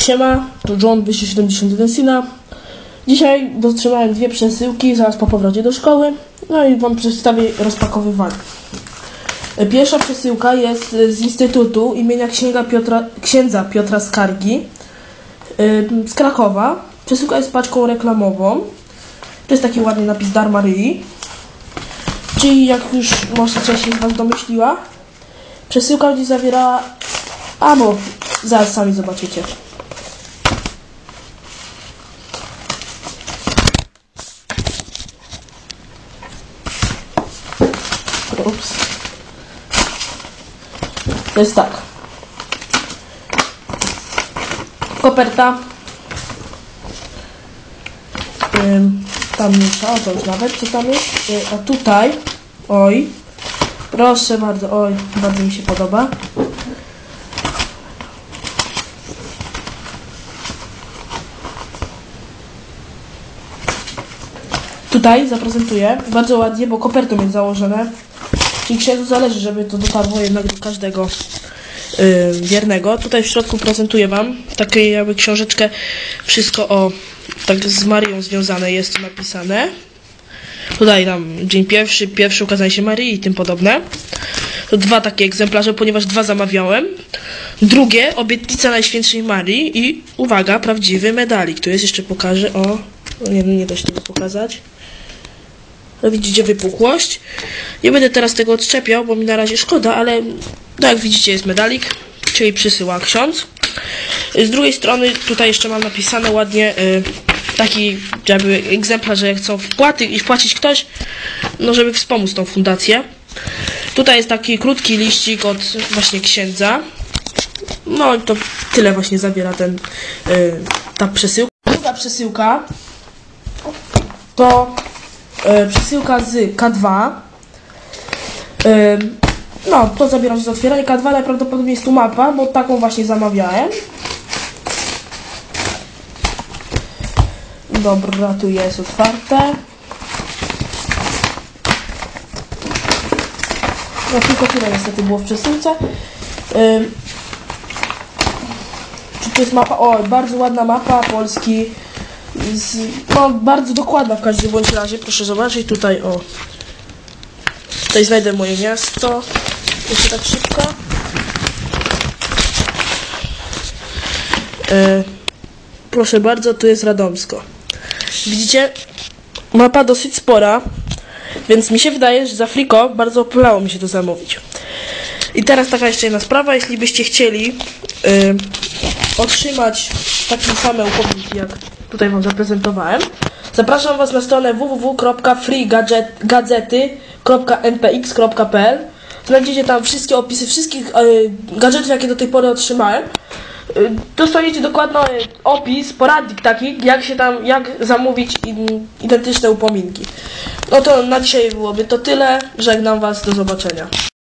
Siema, tu John 271 Sina. Dzisiaj dotrzymałem dwie przesyłki zaraz po powrocie do szkoły. No i wam przedstawię rozpakowywanie. Pierwsza przesyłka jest z Instytutu imienia księga Piotra, księdza Piotra Skargi z Krakowa. Przesyłka jest paczką reklamową. To jest taki ładny napis Dar Maryi. Czyli jak już może część z Was domyśliła, przesyłka będzie zawierała... A no, zaraz sami zobaczycie. Ups. To jest tak. Koperta. Ym, tam mniejsza, o to już nawet, co tam jest. Y, a tutaj, oj, proszę bardzo, oj, bardzo mi się podoba. Tutaj zaprezentuję bardzo ładnie, bo kopertą jest założone. Czyli księdzu zależy, żeby to dotarło jednak do każdego yy, wiernego. Tutaj w środku prezentuję Wam taką jakby książeczkę. Wszystko o tak z Marią związane jest tu napisane. Tutaj tam dzień pierwszy, pierwsze ukazanie się Marii i tym podobne. To dwa takie egzemplarze, ponieważ dwa zamawiałem. Drugie, obietnica Najświętszej Marii i uwaga, prawdziwy medalik. Tu jest, jeszcze pokażę, o, nie, nie da się tego pokazać. Widzicie wypukłość. Nie będę teraz tego odczepiał, bo mi na razie szkoda, ale no jak widzicie jest medalik, czyli przysyła ksiądz. Z drugiej strony tutaj jeszcze mam napisane ładnie y, taki jakby egzemplarz, że jak chcą wpłaty wpłacić ktoś, no żeby wspomóc tą fundację. Tutaj jest taki krótki liścik od właśnie księdza. No i to tyle właśnie zawiera ten, y, ta przesyłka. Druga przesyłka to e, przesyłka z K2. E, no, to zabieram się za otwieranie. K2 najprawdopodobniej jest tu mapa, bo taką właśnie zamawiałem. Dobra, tu jest otwarte. No tylko tyle niestety było w przesyłce. E, czy to jest mapa? O, bardzo ładna mapa Polski. Z, no, bardzo dokładna w każdym bądź razie. Proszę zobaczyć tutaj, o. Tutaj znajdę moje miasto. Jeszcze tak szybko. E, proszę bardzo, tu jest Radomsko. Widzicie? Mapa dosyć spora, więc mi się wydaje, że za Friko bardzo opłacało mi się to zamówić. I teraz taka jeszcze jedna sprawa, jeśli byście chcieli y, otrzymać takie same upominki, jak tutaj Wam zaprezentowałem, zapraszam Was na stronę www.freegadzety.npx.pl Znajdziecie tam wszystkie opisy wszystkich y, gadżetów, jakie do tej pory otrzymałem. Y, Dostaniecie dokładny opis, poradnik taki, jak się tam, jak zamówić identyczne upominki. No to na dzisiaj byłoby to tyle. Żegnam Was, do zobaczenia.